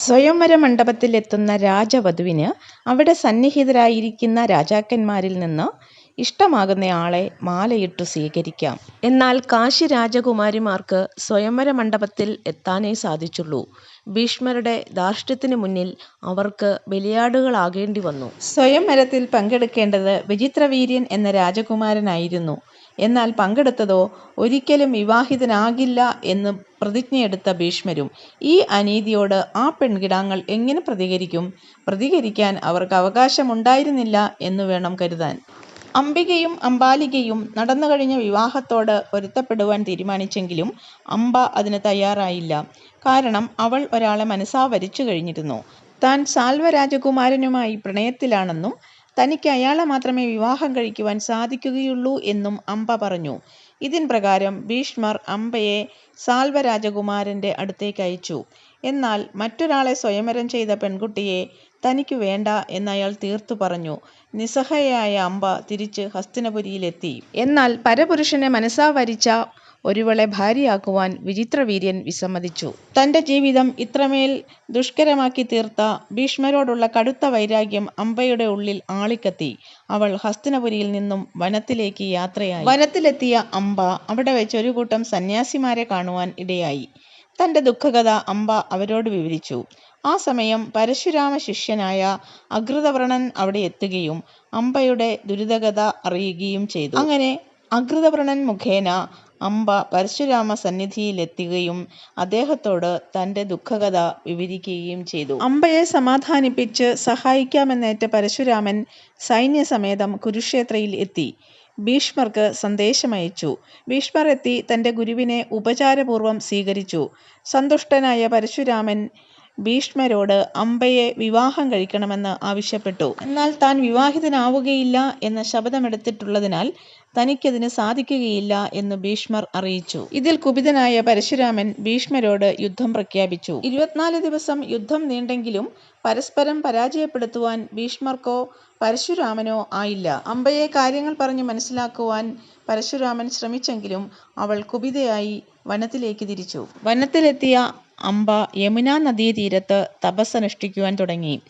സ്വയംവര മണ്ഡപത്തിലെത്തുന്ന രാജവധുവിന് അവിടെ സന്നിഹിതരായിരിക്കുന്ന രാജാക്കന്മാരിൽ നിന്ന് ഇഷ്ടമാകുന്നയാളെ മാലയിട്ടു സ്വീകരിക്കാം. എന്നാൽ കാശി രാജകുമാരിമാർക്ക് സ്വയംവര മണ്ഡപത്തിൽ എത്താനേ സാധിച്ചുള്ളൂ. ഭീഷ്മരുടെ ധാർഷ്ട്യത്തിന് മുന്നിൽ അവർക്ക് ബലിയാടുകളാകേണ്ടി വന്നു സ്വയംവരത്തിൽ പങ്കെടുക്കേണ്ടത് വിചിത്രവീര്യൻ എന്ന രാജകുമാരനായിരുന്നു. എന്നാൽ പങ്കെടുത്തതോ ഒരിക്കലും വിവാഹിതനാകില്ല എന്ന് പ്രതിജ്ഞയെടുത്ത ഭീഷ്മരും. ഈ അനീതിയോട് ആ പെൺകിടാങ്ങൾ എങ്ങനെ പ്രതികരിക്കും? പ്രതികരിക്കാൻ അവർക്ക് അവകാശമുണ്ടായിരുന്നില്ല എന്നുവേണം കരുതാൻ. അംബികയും അംബാലികയും നടന്നു കഴിഞ്ഞ വിവാഹത്തോട് പൊരുത്തപ്പെടുവാൻ തീരുമാനിച്ചെങ്കിലും അംബ അതിന് തയ്യാറായില്ല. കാരണം അവൾ ഒരാളെ മനസ്സാവരിച്ചു വരിച്ചുകഴിഞ്ഞിരുന്നു. താൻ സാൽവ രാജകുമാരനുമായി പ്രണയത്തിലാണെന്നും തനിക്ക് അയാളെ മാത്രമേ വിവാഹം കഴിക്കുവാൻ സാധിക്കുകയുള്ളൂ എന്നും അംബ പറഞ്ഞു. ഇതിൻ പ്രകാരം ഭീഷ്മർ അംബയെ അടുത്തേക്ക് അയച്ചു എന്നാൽ മറ്റൊരാളെ സ്വയംവരം ചെയ്ത പെൺകുട്ടിയെ തനിക്ക് വേണ്ട എന്ന് അയാൾ തീർത്തു പറഞ്ഞു. നിസ്സഹായയായ അംബ തിരിച്ച് ഹസ്തിനപുരിയിലെത്തി. എന്നാൽ പരപുരുഷനെ മനസാ വരിച്ച ഒരുവളെ ഭാര്യയാക്കുവാൻ വിചിത്രവീര്യൻ വിസമ്മതിച്ചു. തന്റെ ജീവിതം ഇത്രമേൽ ദുഷ്കരമാക്കി തീർത്ത ഭീഷ്മരോടുള്ള കടുത്ത വൈരാഗ്യം അംബയുടെ ഉള്ളിൽ ആളിക്കത്തി. അവൾ ഹസ്തിനപുരിയിൽ നിന്നും വനത്തിലേക്ക് യാത്രയായി. വനത്തിലെത്തിയ അംബ അവിടെ വെച്ച് ഒരു കൂട്ടം സന്യാസിമാരെ കാണുവാൻ ഇടയായി. തന്റെ ദുഃഖകഥ അംബ അവരോട് വിവരിച്ചു. ആ സമയം പരശുരാമശിഷ്യനായ അകൃതവ്രണൻ അവിടെ എത്തുകയും അമ്പയുടെ ദുരിതകഥ അറിയുകയും ചെയ്തു. അങ്ങനെ അകൃതവ്രണൻ മുഖേന അംബ പരശുരാമസന്നിധിയിലെത്തുകയും അദ്ദേഹത്തോട് തന്റെ ദുഃഖകഥ വിവരിക്കുകയും ചെയ്തു. അംബയെ സമാധാനിപ്പിച്ച് സഹായിക്കാമെന്നേറ്റ പരശുരാമൻ സൈന്യസമേതം കുരുക്ഷേത്രയിൽ എത്തി ഭീഷ്മർക്ക് സന്ദേശമയച്ചു. ഭീഷ്മർ എത്തി തന്റെ ഗുരുവിനെ ഉപചാരപൂർവം സ്വീകരിച്ചു. സന്തുഷ്ടനായ പരശുരാമൻ ഭീഷ്മരോട് അംബയെ വിവാഹം കഴിക്കണമെന്ന് ആവശ്യപ്പെട്ടു. എന്നാൽ താൻ വിവാഹിതനാവുകയില്ല എന്ന് ശപഥമെടുത്തിട്ടുള്ളതിനാൽ തനിക്കതിന് സാധിക്കുകയില്ല എന്ന് ഭീഷ്മർ അറിയിച്ചു. ഇതിൽ കുപിതനായ പരശുരാമൻ ഭീഷ്മരോട് യുദ്ധം പ്രഖ്യാപിച്ചു. ഇരുപത്തിനാല് ദിവസം യുദ്ധം നീണ്ടെങ്കിലും പരസ്പരം പരാജയപ്പെടുത്തുവാൻ ഭീഷ്മർക്കോ പരശുരാമനോ ആയില്ല. അമ്പയെ കാര്യങ്ങൾ പറഞ്ഞു മനസ്സിലാക്കുവാൻ പരശുരാമൻ ശ്രമിച്ചെങ്കിലും അവൾ കുപിതയായി വനത്തിലേക്ക് തിരിച്ചു. വനത്തിലെത്തിയ അമ്പ അംബ തപസ് തപസ്സനുഷ്ഠിക്കുവാൻ തുടങ്ങി.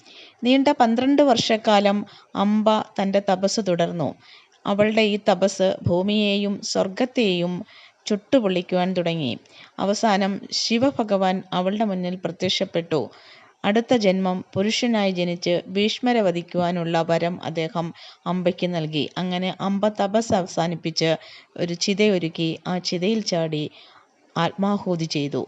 നീണ്ട പന്ത്രണ്ട് വർഷക്കാലം അമ്പ തന്റെ തപസ് തുടർന്നു. അവളുടെ ഈ തപസ്സ് ഭൂമിയെയും സ്വർഗത്തെയും ചുട്ടുപൊള്ളിക്കുവാൻ തുടങ്ങി. അവസാനം ശിവഭഗവാൻ അവളുടെ മുന്നിൽ പ്രത്യക്ഷപ്പെട്ടു. അടുത്ത ജന്മം പുരുഷനായി ജനിച്ച് ഭീഷ്മരെ വധിക്കുവാനുള്ള വരം അദ്ദേഹം അമ്പയ്ക്ക് നൽകി. അങ്ങനെ അമ്പ തപസ് അവസാനിപ്പിച്ച് ഒരു ചിതയൊരുക്കി ആ ചിതയിൽ ചാടി ആത്മാഹൂതി ചെയ്തു.